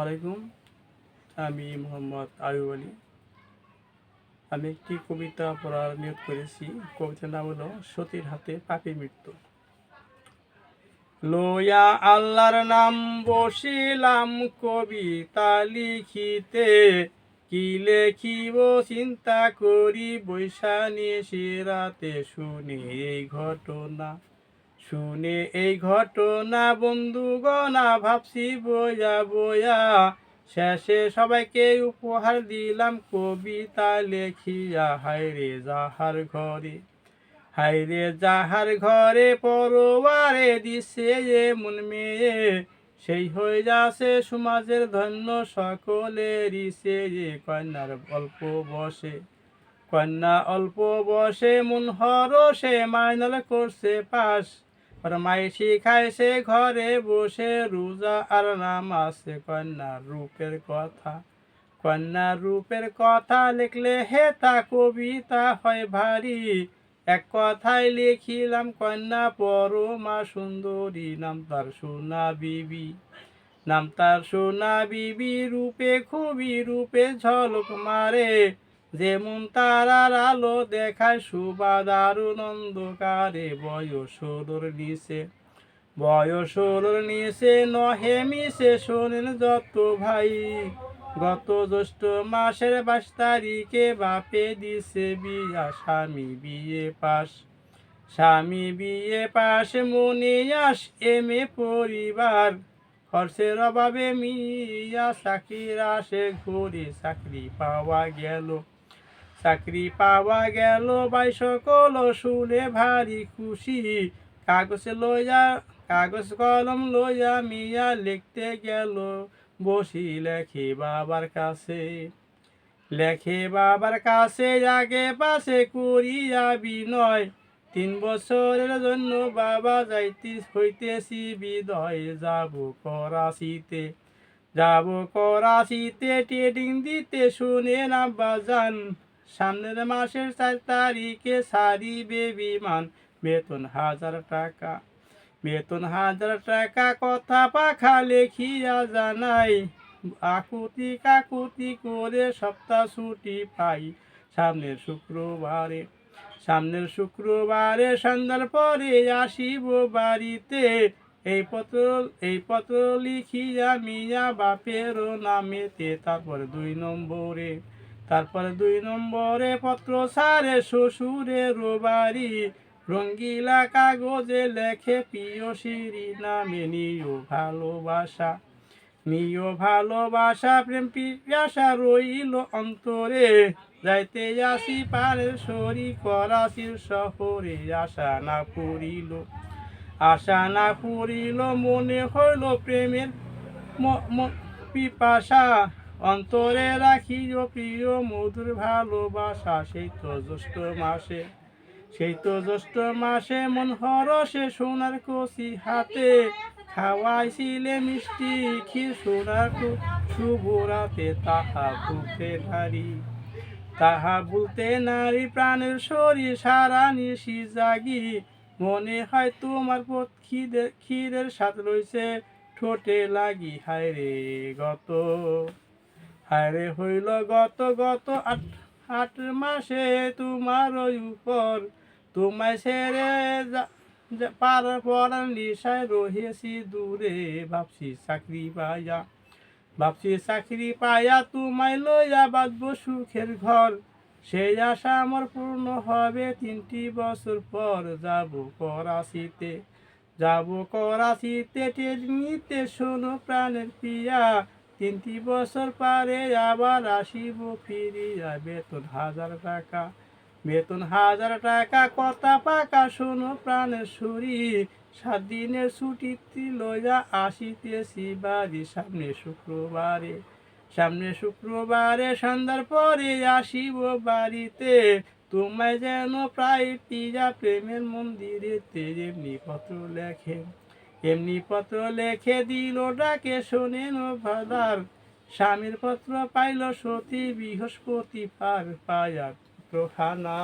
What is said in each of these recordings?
আলাইকুম। আমি মোহাম্মদ আয়ুব আলী। আমি একটি কবিতা পড়ার নিয়োগ করেছি। কবিতার নাম হলো সতীর হাতে পাপি মৃত্যু। লয়া আল্লাহর নাম বসিলাম কবিতা লিখিতে। কি লেখিব চিন্তা করি বৈশানী রাতে শুনি এই ঘটনা। শুনে এই ঘটনা, বন্ধুগণা ভাবছি বয়া বয়া। শেষে সবাইকে উপহার দিলাম কবিতা লেখিয়া। হায়রে যাহার ঘরে হায়রে যাহার ঘরে পরবারে দিছে মন মেয়ে। সেই হয়ে যাচ্ছে সমাজের ধন্য সকলেরই সে যে কন্যার অল্প বসে। কন্যা অল্প বসে, মন হরসে মাইনাল করছে পাশ। মাই শিখাইছে ঘরে বসে, রোজা আর নাম আছে কন্যার রূপের কথা কন্যার রূপের কথা লিখলে হে তা কবিতা হয় ভারী। এক কথায় লিখিলাম, কন্যা পরমা সুন্দরী। নাম তার সোনা বিবি, নাম তার সোনা বিবি। রূপে খুবই রূপে ঝলক মারে। যেমন তারার আলো দেখায় সুবাদারুণ অন্ধকারে বয়সোর নিচে। বয়সোর নিচে, নহে মিশে শোনেন যত ভাই। গত জ্যৈষ্ঠ মাসের বাইশ তারিখে বাপে দিছে বিয়া, স্বামী বিয়ে পাশ। স্বামী বিয়ে পাশ মনে আস এম এ পরিবার। খরচের অভাবে মিয়া চাকরির আসে, ঘুরে চাকরি পাওয়া গেল। চাকরি পাওয়া গেল বাই সকল শুনে ভারী খুশি। কাগজ লইয়া, কাগজ কলম লইয়া মিয়া লিখতে গেল, বসি লেখে বাবার কাছে। লেখে বাবার কাছে, আগে পাশে করিয়া বিনয়। তিন বছরের জন্য বাবা যাইতে, হইতেছি বিদয়। যাব করাচিতে যাব করাচিতে, ট্রেডিং দিতে শুনে না বাজান। সামনের মাসের চার তারিখে সারিবে বিমান বেতন হাজার টাকা। বেতন হাজার টাকা কথা পাখা লেখিয়া জানাই। আকুতি কাকুতি করে সপ্তাহ ছুটি পাই সামনের শুক্রবারে। সামনের শুক্রবারে সন্ধ্যার পরে আসিব বাড়িতে। এই পত্র এই পত্র লিখিয়া মিয়া বাপেরও নামেতে, তারপর দুই নম্বরে। তারপরে দুই নম্বরে পত্র সারে শ্বশুরের বাড়ি রঙ্গিলা কাগজে লেখে প্রিয় সিঁড়ি নামে, নিও ভালোবাসা নিও ভালোবাসা, প্রেম পিপাসা রইল অন্তরে। যাইতে আসি পারে সরি করাচির শহরে, আশা না পুরিল আশা না পুরিল মনে হইল প্রেমের পিপাসা অন্তরে রাখিও প্রিয় মধুর ভালোবাসা, সেই তো জ্যৈষ্ঠ মাসে, সেই তো জ্যৈষ্ঠ মাসে মন হরসে সোনার কষি হাতে, খাওয়াইছিলে মিষ্টি ক্ষীর সোনার কু- শুভ রাতে তাহা ভুলতে নারী, তাহা বলতে নারী প্রাণের শরীর সারা নিশি জাগি, মনে হয় তোমার পথ ক্ষীরের স্বাদ রয়েছে, ঠোঁটে লাগি, হায় রে গত। হায়রে হইল গত গত আট আট মাসে তোমার উপর। তোমায় যা- পার পড়ার নিশায় রহেছি দূরে। ভাবছি চাকরি পাইয়া, ভাবছি চাকরি পাইয়া তোমায় লইয়া বাঁধব সুখের ঘর। সেই আশা আমার পূর্ণ হবে, তিনটি বছর পর যাব করাচিতে। যাব করাচিতে নিতে শোনো প্রাণের পিয়া। তিনটি বছর পারে আবার আসিব, ফিরিয়া বেতন হাজার টাকা। বেতন হাজার টাকা, কথা পাকা, শোনো প্রাণের সুরি। সাত দিনের ছুটিতে লইয়া আসিতেছি বাড়ি সামনে শুক্রবারে। সামনে শুক্রবারে সন্ধ্যার পরে আসিব বাড়িতে। তোমায় যেন প্রায় পিজা প্রেমের মন্দিরেতে এমনি পত্র লেখে এমনি পত্র লেখে দিল, ডাকে শোনেন ভাদার। স্বামীর পত্র পাইল সতী বৃহস্পতি পার, পায়া পত্রখানা।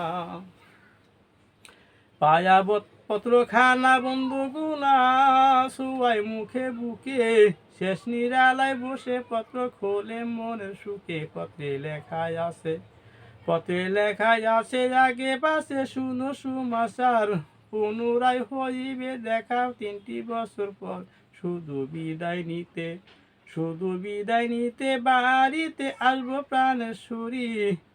পায়া পত্রখানা বন্ধু সুয়াই মুখে বুকে, শেষ নিরালায় বসে পত্র খোলে মনের সুখে। পত্রে লেখায় আছে, পত্রে লেখায় আছে, আগে পাশে শুনো সুমাচার। পুনরায় হইবে দেখা তিনটি বছর পর। শুধু বিদায় নিতে, শুধু বিদায় নিতে বাড়িতে আসব প্রাণেশ্বরী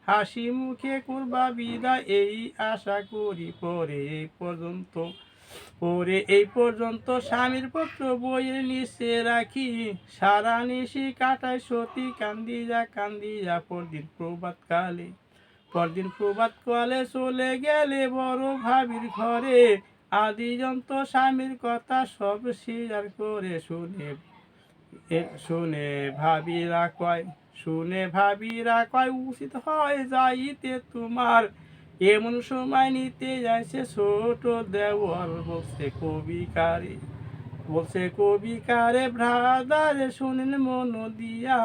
হাসি মুখে করবা বিদায়, এই আশা করি পরে এই পর্যন্ত, পরে এই পর্যন্ত স্বামীর পত্র বইয়ের নিচে রাখি। সারা নিশি কাটায় সতী কান্দিয়া কান্দিয়া পরদিন প্রভাত কালে পরদিন প্রভাত কালে চলে গেলে বড় ভাবির ঘরে। আদিজন্ত স্বামীর কথা সব স্বীকার করে শুনে শুনে ভাবিরা কয়, শুনে ভাবিরা কয়, উচিত হয় যাইতে তোমার। এমন সময় নিতে যাইছে ছোট দেওয়াল, বলছে কবিকারে বলছে কবিকারে ভ্রাদারে শুনেন মন দিয়া।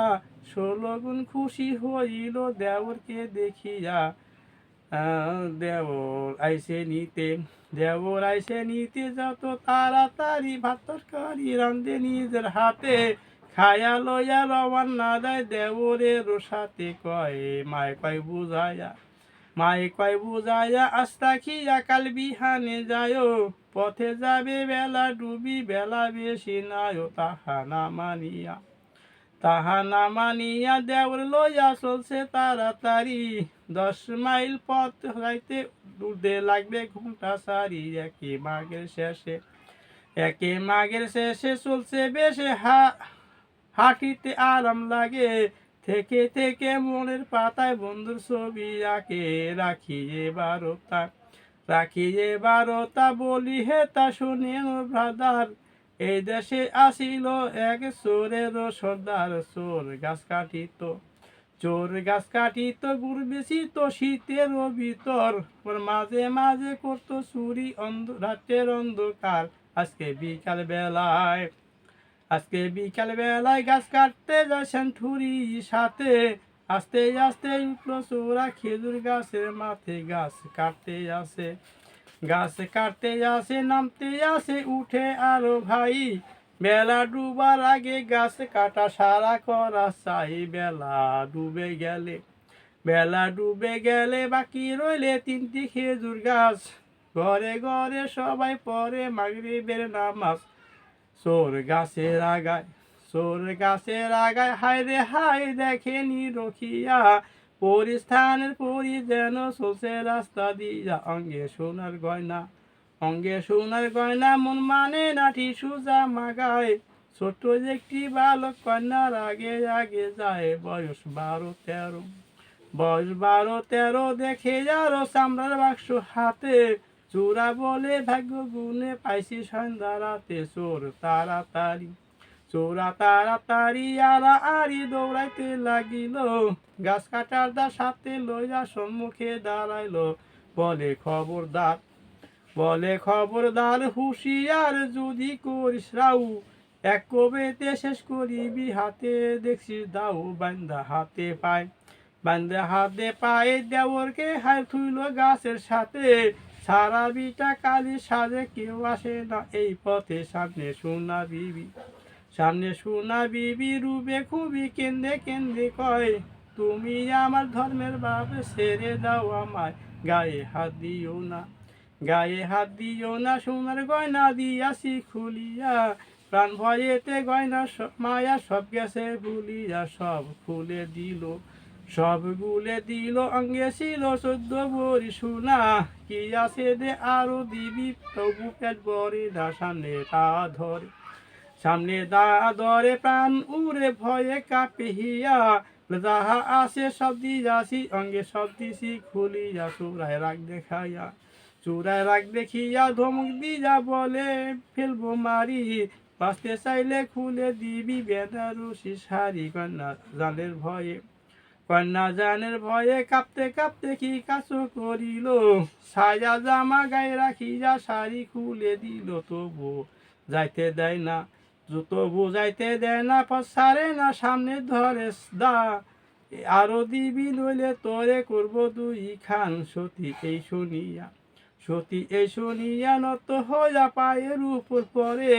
ষোলো গুণ খুশি হইল দেওরকে দেখিয়া। দেওর আইসে নিতে দেওর আইসে নিতে যত তাড়াতাড়ি ভাত তরকারি রান্ধে নিজের হাতে। খায়া লইয়া রওয়ানা দেয় দেওরের সাথে কয়, মায় কয় বুঝায়া, মায়ে কয় বুঝায়া আস্তা খিয়া কাল বিহানে যায় পথে যাবে বেলা ডুবি বেলা বেশি নাই তাহা না মানিয়া। তাহা না মানিয়া দেওর লইয়া চলছে তাড়াতাড়ি। দশ মাইল পথ যাইতে দূরে লাগবে ঘণ্টা সারি। একে মাঘের শেষে, একে মাঘের শেষে চলছে বেশে হা, হাঁটিতে আরাম লাগে। থেকে থেকে মনের পাতায় বন্ধুর ছবি আঁকে। রাখি এবারও তা রাখি এবারও তা বলি হে তা শুনেন ব্রাদার। এই দেশে আসিল এক চোরের সর্দার, চোর গাছ কাটিত, চোর গাছ কাটিত গুড় তো শীতের ভিতর। ওর মাঝে মাঝে করতো চুরি অন্ধ, রাতের অন্ধকার। আজকে বিকাল বেলায় আজকে বিকাল বেলায় গাছ কাটতে যাচ্ছেন ঠুরি সাথে। আস্তে আস্তে উঠল চোরা খেজুর গাছের মাথে গাছ কাটতে আসে। গাছ কাটতে আসে, নামতে আসে, উঠে আরও ভাই। বেলা ডুবার আগে গাছ কাটা সারা করা চাই, বেলা ডুবে গেলে। বেলা ডুবে গেলে বাকি রইলে তিনটি খেজুর গাছ। ঘরে ঘরে সবাই পরে মাগরিবের নামাজ। সোর গাছের আগায় সোর গাছের আগায় হায় রে হায় দেখেনি রখিয়া। পরিস্থানের পরি যেন সোসে রাস্তা দিয়া। অঙ্গে সোনার গয়না, অঙ্গে সোনার গয়না, মন মানে নাঠি সুজা মাগায়। ছোট্ট একটি বালক কন্যার আগে আগে যায়। বয়স বারো, তেরো, বয়স বারো, তেরো দেখে যারো চামড়ার বাক্স হাতে। চূড়া বলে ভাগ্য গুনে পাইছি সন্ধ্যা রাতে চোর তাড়াতাড়ি। চোরা তাড়াতাড়ি আরা আরি দৌড়াইতে লাগিল। গাছ কাটার দা সাথে লইয়া সম্মুখে দাঁড়াইলো। বলে খবরদার বলে খবরদার, হুঁশিয়ার যদি করিস রাউ, এক কবেতে শেষ করিবি হাতে। দেখছিস দাও বান্দা হাতে পায়, বান্দা হাতে পায়ে দেওরকে হাই থুইল গাছের সাথে। সারা বিটা কালি সাজে কেউ আসে না, এই পথে সামনে সোনা বিবি। সামনে সোনা বিবি রূপে খুবই কেন্দ্রে কেন্দ্রে কয়, তুমি আমার ধর্মের বাপে ছেড়ে দাও আমায়, গায়ে হাত দিও না, গায়ে হাত দিও না, সোনার গয়না দিয়াছি খুলিয়া, প্রাণ ভয়েতে গয়না মায়া সব গেছে ভুলিয়া, সব খুলে দিল, সব গুলে দিল, অঙ্গে ছিল চোদ্দ বড়ি সোনা, কি আছে দে আরও দিবি, তবু পেট বরে না সামনে তা ধরে। সামনে দা ধরে প্রাণ, উড়ে ভয়ে কাঁপে হিয়া যাহা আসে সব দিয়াছি, অঙ্গে সব দিছি খুলিয়া। চূড়ায় রাগ দেখাইয়া, চূড়ায় রাগ দেখিয়া ধমক দিয়া বলে, ফেলব মারি, বাঁচতে চাইলে খুলে দিবি বেদারুষি শাড়ি। কন্যা জানের ভয়ে, কন্যা জানের ভয়ে কাঁপতে কাঁপতে কি কাছো করিল? সায়া জামা গায়ে রাখিয়া শাড়ি খুলে দিল তবু যাইতে দেয় না। তবু যাইতে দেয় না পসারে না, সামনে ধরে দা আরও দিবি নইলে তোরে করব দুই খান সতী, এই শুনিয়া। সতী, এই শুনিয়া নত হইয়া পায়ের উপর পরে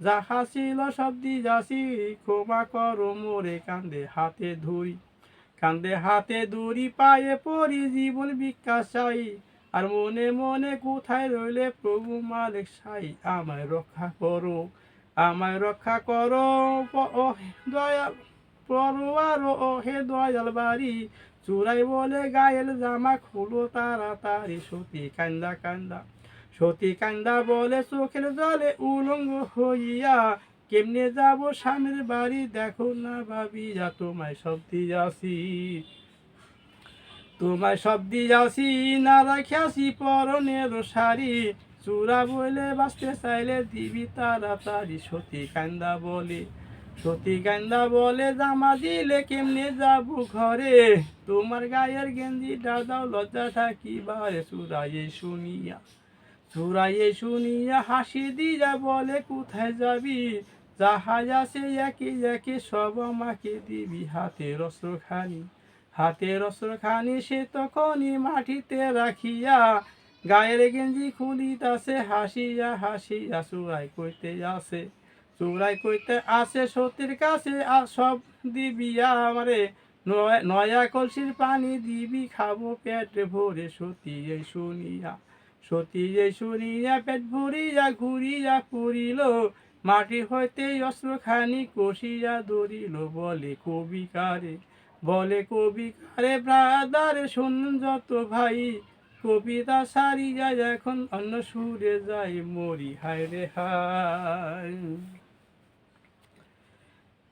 যাহা ছিল সব যাসি ক্ষমা করো মোরে। কান্দে হাতে ধরি কান্দে হাতে দড়ি পায়ে পরি জীবন বিকাশ চাই। আর মনে মনে কোথায় রইলে প্রভু মালিক সাই আমায় রক্ষা করো আমায় রক্ষা করো, ও দয়াল, পরোয়ার, ও হে দয়াল বাড়ি। চুরাই বলে গায়েল জামা খুলো তাড়াতাড়ি, সতী কান্দা কান্দা, সতী কান্দা বলে চোখের জলে উলঙ্গ হইয়া, কেমনে যাব স্বামীর বাড়ি? দেখো না ভাবিয়া, তোমায় সব দিয়াছি। তোমায় সব দিয়াছি, না রাখিয়াছি পরনের শাড়ি। চূড়া বলে বাঁচতে চাইলে দিবি তাড়াতাড়ি সতী কান্দা বলে। সতী কান্দা বলে, জামা দিলে কেমনে যাব ঘরে? তোমার গায়ের গেঞ্জি দাও, লজ্জা থাকিবারে চূড়াইয়ে শুনিয়া। চূড়াইয়ে শুনিয়া হাসি দিয়া বলে, কোথায় যাবি? জাহাজ আছে একে একে সব আমাকে দিবি হাতের অস্ত্রখানি। হাতের অস্ত্রখানি সে তখনই মাটিতে রাখিয়া গায়ের গেঞ্জি খুলিতাছে হাসিয়া হাসিয়া চূড়াই কইতে আসে, চূড়াই কইতে আসে সতীর কাছে, আর সব দিবিয়া আমারে। নয়া কলসির পানি দিবি, খাব পেট ভরে সতী এই শুনিয়া। সতী এই শুনিয়া পেট ভরিয়া, ঘুরিয়া পুরিল মাটি হইতে অস্ত্রখানি কষিয়া ধরিল, বলে কবিকারে বলে কবিকারে, ব্রাদারে শুন যত ভাই। কবিতা সারি যায় এখন, অন্য সুরে যাই মরি, হায় রে হায়।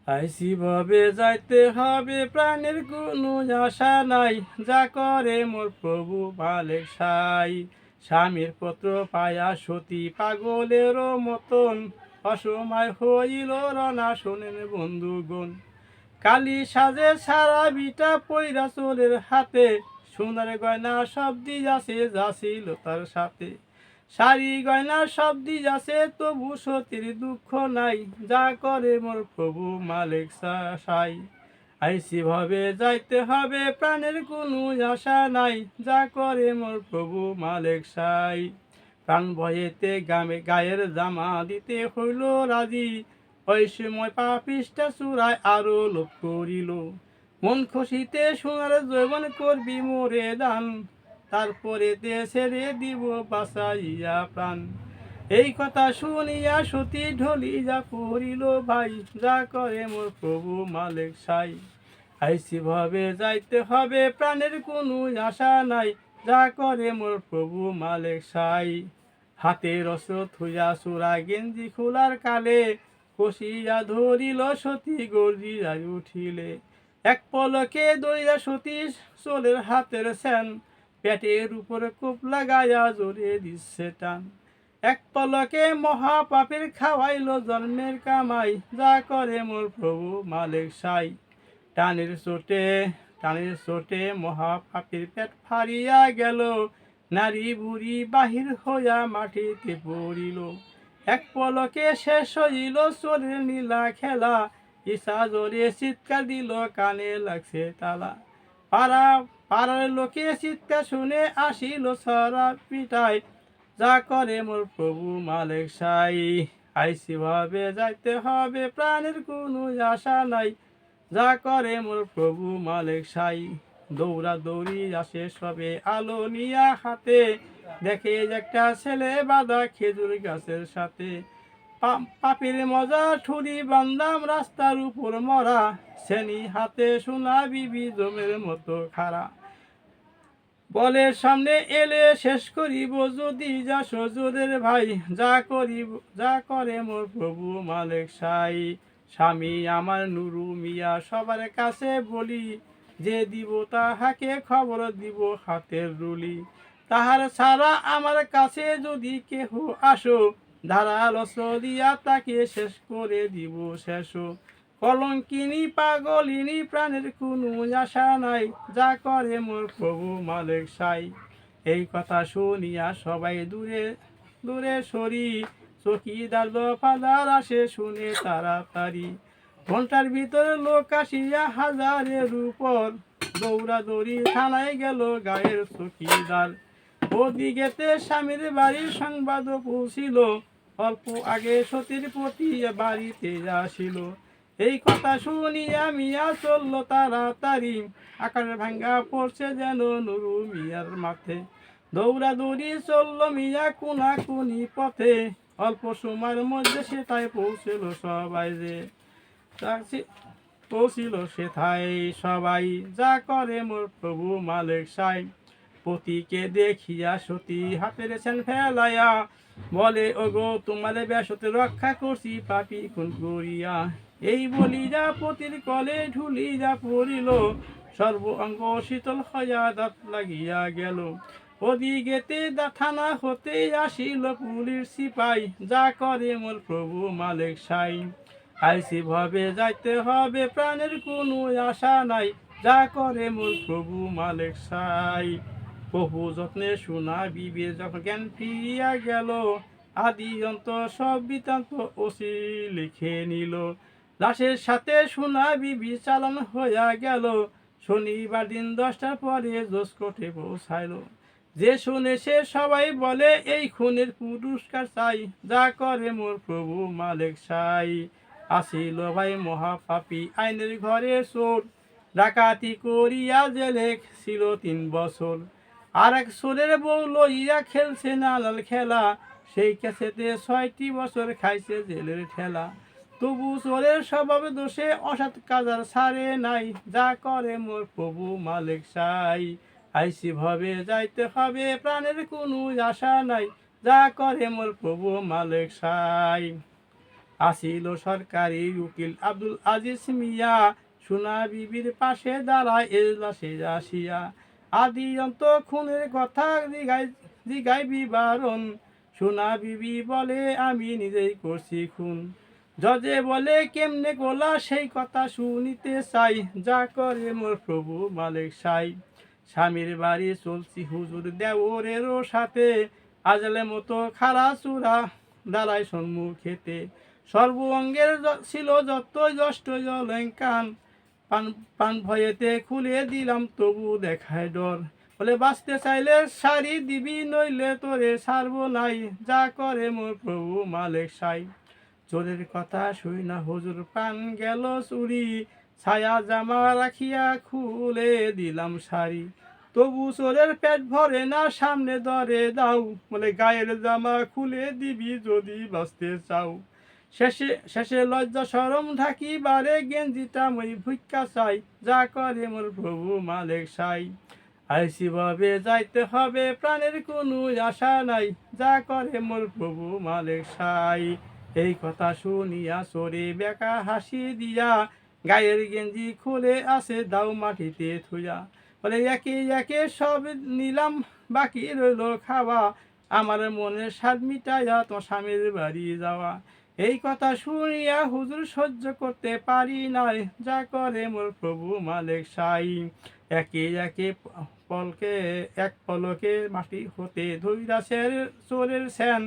আইসি ভাবে যাইতে হবে, প্রাণের কোনো আশা নাই। যা করে মোর প্রভু মালিক সাই। স্বামীর পত্র পায়া সতী পাগলেরও মতন। অসময় হইল রনা শোনেন বন্ধুগণ। কালি সাজে সারা বিটা পৈরা চোরের হাতে। সোনার গয়না সব দিয়াছে যাছিল তার সাথে। শাড়ি গয়না সব দিয়াছে তবু সতীর দুঃখ নাই। যা করে মোর প্রভু মালিক সাই। আইসি ভাবে যাইতে হবে, প্রাণের কোনো আশা নাই। যা করে মোর প্রভু মালিক সাই। প্রাণ ভয়েতে গামে গায়ের জামা দিতে হইল রাজি। ওই সময় পাপিষ্টা চূড়ায় আরও লোভ করিল। মন খুশিতে সোনার জৈবন করবি মোরে দান। তারপরে দেশেরে দিব বাসাইয়া প্রাণ। এই কথা শুনিয়া সতী ঢলি যা পড়িল ভাই, যা করে মোর প্রভু মালিক সাই। আইসি ভাবে যাইতে হবে, প্রাণের কোনো আশা নাই, যা করে মোর প্রভু মালিক সাই। হাতে রস থুইয়া সুরা গেঞ্জি খোলার কালে, কষিয়া ধরিল সতী গর্জিয়া উঠিলে। এক পলকে দইয়া সতীশ চোলের হাতের সেন পেটের উপরে কূপ লাগাইয়া জোরে দিচ্ছে টান। এক পলকে মহাপাপের খাওয়াইল জন্মের কামাই, যা করে মোর প্রভু মালিক সাই। টানের চোটে টানের চোটে মহাপাপের পেট ফারিয়া গেল। নারী বুড়ি বাহির হইয়া মাটিতে পড়িল। এক পলকে শেষ হইল চোরের নীলা খেলা। ঈশা জোরে চিৎকার দিল, কানে লাগছে তালা। পাড়া, পাড়ার লোকে চিৎকার শুনে আসিল সরা পিটাই যা করে মোর প্রভু মালিক সাই। আইসি ভাবে যাইতে হবে, প্রাণের কোনো আশা নাই। যা করে মোর প্রভু মালিক সাই। দৌড়া দৌড়ি আসে সবে আলো নিয়া হাতে। দেখে একটা ছেলে বাঁধা খেজুর গাছের সাথে। পাপির মজা ঠুরি বান্দাম রাস্তার উপর মরা। শ্রেণি হাতে সোনা, বিবি জমের মতো খাড়া। বলে সামনে এলে শেষ করিব, যদি যা সজুরের ভাই, যা করিব, যা করে মোর প্রভু মালিক সাই। স্বামী আমার নুরু মিয়া সবার কাছে বলি, যে দিব তাহাকে খবর দিব হাতের রুলি। তাহার ছাড়া আমার কাছে যদি কেহ আসো ধারাল দিয়া তাকে শেষ করে দিব শেষ কলঙ্কিনী পাগলিনী প্রাণের কোনো আশা নাই, যা করে মোর প্রভু মালিক সাই। এই কথা শুনিয়া সবাই দূরে দূরে সরি চকিদার দফাদার আসে শুনে তাড়াতাড়ি। ঘণ্টার ভিতরে লোক আসিয়া হাজারের উপর দৌড়া দৌড়ি থানায় গেল গায়ের চকিদার ওদিকেতে স্বামীর বাড়ির সংবাদ পৌঁছিল অল্প আগে সতীর প্রতি বাড়িতে আসিল। এই কথা শুনিয়া মিয়া চলল তাড়াতাড়ি আকাশ ভাঙ্গা পড়ছে যেন নুরু মিয়ার মাঠে। দৌড়া দৌড়ি চলল মিয়া কোনা কুনি পথে। অল্প সময়ের মধ্যে সেটাই পৌঁছিল সবাই যে। তার- পৌঁছিল সেথায় সবাই। যা করে মোর প্রভু মালিক সাই। পতিকে দেখিয়া সতী হাতের সেন ফেলাইয়া বলে, ওগো তোমারে ব্যাসতে রক্ষা করছি পাপি খুন করিয়া এই বলিয়া পতির কলে ঢুলি যা পড়িল, সর্ব অঙ্গ শীতল হইয়া দাঁত লাগিয়া গেল। ওদিকেতে থানা হতে আসিল পুলিশ সিপাই, যা করে মোর প্রভু মালিক সাই। আইসি ভাবে যাইতে হবে, প্রাণের কোনো আশা নাই, যা করে মোর প্রভু মালিক সাই। বহু যত্নে শোনা বিবে যখন জ্ঞান ফিরিয়া গেল আদি অন্ত সব বৃত্তান্ত ওসি লিখে নিল। লাশের সাথে শোনা বিবি চালান হইয়া গেল। শনিবার দিন দশটার পরে জোসকোটে পৌঁছাইল। যে শুনে সে সবাই বলে, এই খুনের পুরস্কার চাই, যা করে মোর প্রভু মালিক সাই। আসিল ভাই মহাপাপী, আইনের ঘরে চোর। ডাকাতি করিয়া জেলে ছিল তিন বছর। আর এক সোরের বউ লইয়া খেলছে নালাল খেলা। সেই ক্যাসেতে ছয়টি বছর খাইছে জেলের ঠেলা। তবু চোরের স্বভাবে দোষে অসৎ কাজার সারে নাই। যা করে মোর প্রভু মালিক সাই। আইসি ভাবে যাইতে হবে প্রাণের কোনো আশা নাই। যা করে মোর প্রভু মালিক সাই। আসিল সরকারি উকিল আব্দুল আজিজ মিয়া। সোনা বিবির পাশে দাঁড়ায় এজলাসে আসিয়া। আদি অন্ত খুনের কথা দিগাই দিগাই বিবারণ। সোনা বিবি বলে, আমি নিজেই করছি খুন। জজে বলে, কেমনে গোলা? সেই কথা শুনিতে চাই। যা করে মোর প্রভু মালিক সাই। স্বামীর বাড়ি চলছি হুজুর দেওরেরও সাথে। আজলে মতো খারা চূড়া দাঁড়ায় সম্মুখেতে। সর্ব অঙ্গের ছিল যত যষ্ট জলঙ্কান পান পান ভয়েতে খুলে দিলাম, তবু দেখায় ডর। বলে, বাঁচতে চাইলে শাড়ি দিবি, নইলে তোরে সারবো নাই। যা করে মোর প্রভু মালিক সাই। চোরের কথা শুই না, হুজুর পান গেল চুরি। ছায়া জামা রাখিয়া খুলে দিলাম শাড়ি। তবু চোরের পেট ভরে না, সামনে দরে দাও। বলে, গায়ের জামা খুলে দিবি যদি বাঁচতে চাও। শেষে শেষে লজ্জা সরম ঢাকি বারে গেঞ্জিটা মই ভুক্কা চাই। যা করে মোর প্রভু মালিক সাই। আইসি ভাবে যাইতে হবে, প্রাণের কোনো আশা নাই। যা করে মোর প্রভু মালিক সাই। এই কথা শুনিয়া সরে বেকা হাসি দিয়া গায়ের গেঞ্জি খুলে আসে দাও মাটিতে থুয়া। বলে, একে একে সব নিলাম, বাকি রইল খাওয়া। আমার মনের স্বাদ মিটাইয়া তোমার স্বামীর বাড়ি যাওয়া। এই কথা শুনিয়া হুজুর সহ্য করতে পারি নাই। যা করে মোর প্রভু মালিক সাই। একে একে পলকে, এক পলকে মাটি হতে ধৈরা সের চোরের স্যান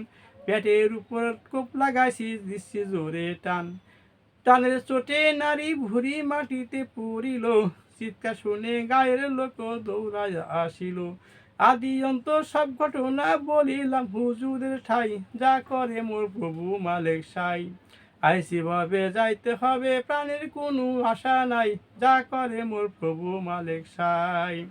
পেটের উপর কোপ লাগাইছি, দিচ্ছি জোরে টান। টানের চোটে নারী ভুরি মাটিতে পড়িল। চিৎকার শুনে গায়ের লোক দৌড়ায় আসিল। আদি অন্ত সব ঘটনা বলিলাম হুজুরের ঠাই। যা করে মোর প্রভু মালিক সাই। আইসি ভাবে যাইতে হবে, প্রাণের কোনো আশা নাই। যা করে মোর প্রভু মালিক সাই।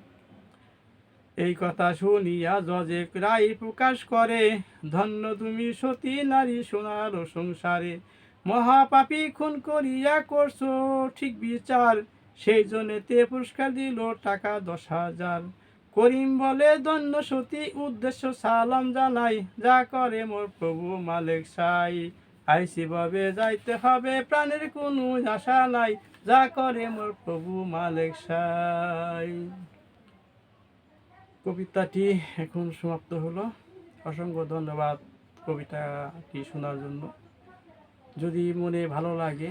এই কথা শুনিয়া জজে রায় প্রকাশ করে, ধন্য তুমি সতী নারী সোনার সংসারে। মহাপাপী খুন করিয়া করছ, ঠিক বিচার। সেই জন্যে জন্যতে পুরস্কার দিল টাকা দশ হাজার। করিম বলে দন্য সতী, উদ্দেশ্য, সালাম জানাই। যা করে মোর প্রভু মালিক সাই। আইসি ভাবে যাইতে হবে, প্রাণের কোনো আশা নাই। যা করে মোর প্রভু মালিক সাই। কবিতাটি এখন সমাপ্ত হলো। অসংখ্য ধন্যবাদ কবিতাটি শোনার জন্য। যদি মনে ভালো লাগে,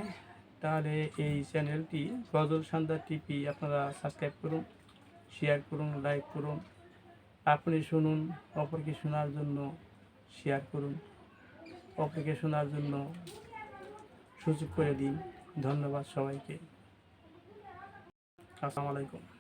তাহলে এই চ্যানেলটি গজল সন্ধ্যা টিপি আপনারা সাবস্ক্রাইব করুন। শেয়ার করুন লাইক করুন। আপনি শুনুন, অপরকে শোনার জন্য শেয়ার করুন। অপরকে শোনার জন্য সুযোগ করে দিন। ধন্যবাদ সবাইকে। আসসালামু আলাইকুম।